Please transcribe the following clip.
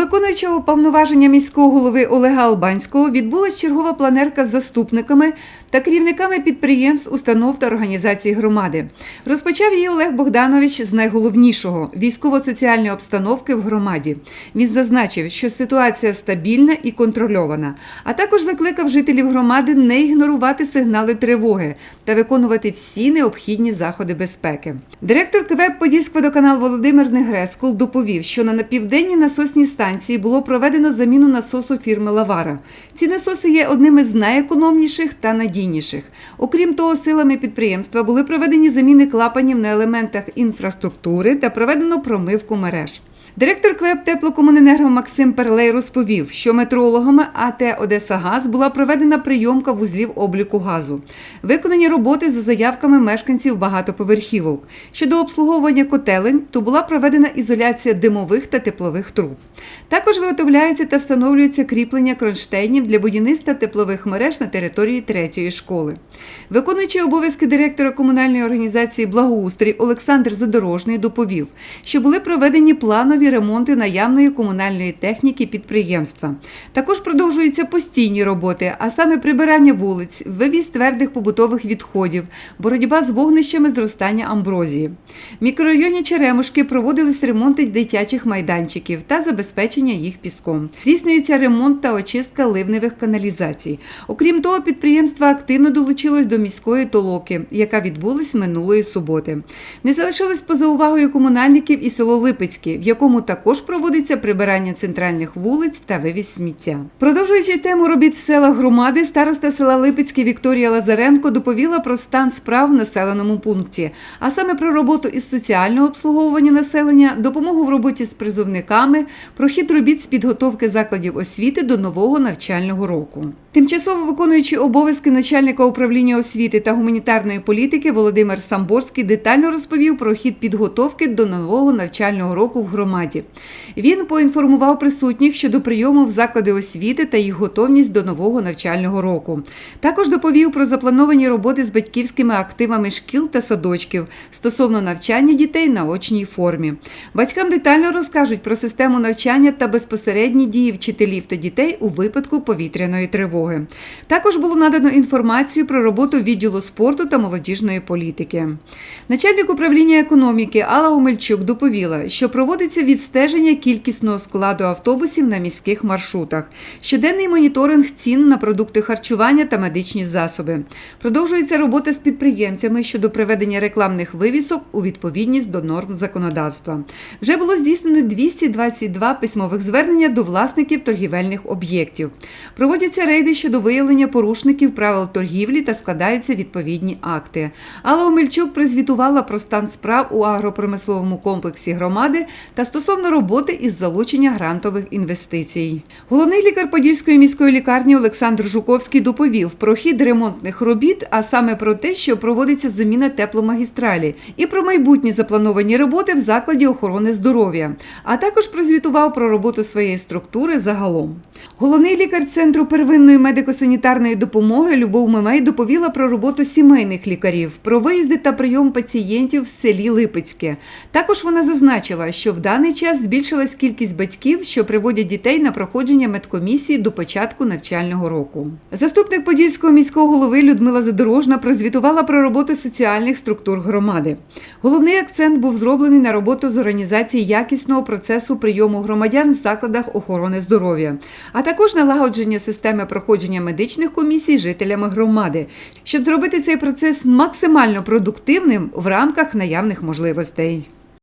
виконуючого повноваження міського голови Олега Албанського відбулась чергова планерка з заступниками та керівниками підприємств, установ та організацій громади. Розпочав її Олег Богданович з найголовнішого військово-соціальної обстановки в громаді. Він зазначив, що ситуація стабільна і контрольована, а також закликав жителів громади не ігнорувати сигнали тривоги та виконувати всі необхідні заходи безпеки. Директор КВЕП Подільськводоканал Володимир Негрескул доповів, що на напівденній насосній станції було проведено заміну насосу фірми Лавара. Ці насоси є одними з найекономніших та надійніших. Окрім того, силами підприємства були проведені заміни клапанів на елементах інфраструктури та проведено промивку мереж. Директор КВЕП Теплокомуненерго Максим Перлей розповів, що метрологами АТ Одеса Газ була проведена прийомка вузлів обліку газу. Виконані роботи за заявками мешканців багатоповерхівок. Щодо обслуговування котелень, то була проведена ізоляція димових та теплових труб. Також виготовляється та встановлюється кріплення кронштейнів для будівництва теплових мереж на території третьої школи. Виконуючий обов'язки директора комунальної організації Благоустрій Олександр Задорожний доповів, що були проведені планові ремонти наявної комунальної техніки підприємства. Також продовжуються постійні роботи, а саме прибирання вулиць, вивіз твердих побутових відходів, боротьба з вогнищами зростання амброзії. В мікрорайоні Черемушки проводились ремонти дитячих майданчиків та забезпечення їх піском. Здійснюється ремонт та очистка ливневих каналізацій. Окрім того, підприємство активно долучилось до міської толоки, яка відбулась минулої суботи. Не залишилось поза увагою комунальників і село Липецьке, в якому також проводиться прибирання центральних вулиць та вивіз сміття. Продовжуючи тему робіт в селах громади, староста села Липецьке Вікторія Лазаренко доповіла про стан справ в населеному пункті, а саме про роботу із соціального обслуговування населення, допомогу в роботі з призовниками, про хід робіт з підготовки закладів освіти до нового навчального року. Тимчасово виконуючи обов'язки начальника управління освіти та гуманітарної політики Володимир Самборський детально розповів про хід підготовки до нового навчального року в громаді. Він поінформував присутніх щодо прийому в заклади освіти та їх готовність до нового навчального року. Також доповів про заплановані роботи з батьківськими активами шкіл та садочків стосовно навчання дітей на очній формі. Батькам детально розкажуть про систему навчання та безпосередні дії вчителів та дітей у випадку повітряної тривоги. Також було надано інформацію про роботу відділу спорту та молодіжної політики. Начальник управління економіки Алла Омельчук доповіла, що проводиться відстеження кількісного складу автобусів на міських маршрутах, щоденний моніторинг цін на продукти харчування та медичні засоби. Продовжується робота з підприємцями щодо приведення рекламних вивісок у відповідність до норм законодавства. Вже було здійснено 222 письмових звернення до власників торгівельних об'єктів. Проводяться рейди щодо виявлення порушників правил торгівлі та складаються відповідні акти. Алла Омельчук призвітувала про стан справ у агропромисловому комплексі громади та стосовно роботи із залучення грантових інвестицій. Головний лікар Подільської міської лікарні Олександр Жуковський доповів про хід ремонтних робіт, а саме про те, що проводиться заміна тепломагістралі, і про майбутні заплановані роботи в закладі охорони здоров'я, а також прозвітував про роботу своєї структури загалом. Головний лікар центру первинної медико-санітарної допомоги Любов Мемей доповіла про роботу сімейних лікарів, про виїзди та прийом пацієнтів в селі Липецьке. Також вона зазначила, що в даний час збільшилась кількість батьків, що приводять дітей на проходження медкомісії до початку навчального року. Заступник Подільського міського голови Людмила Задорожна прозвітувала про роботу соціальних структур громади. Головний акцент був зроблений на роботу з організації якісного процесу прийому громадян в закладах охорони здоров'я, а також налагодження системи проходження медичних комісій жителями громади, щоб зробити цей процес максимально продуктивним в рамках наявних можливостей.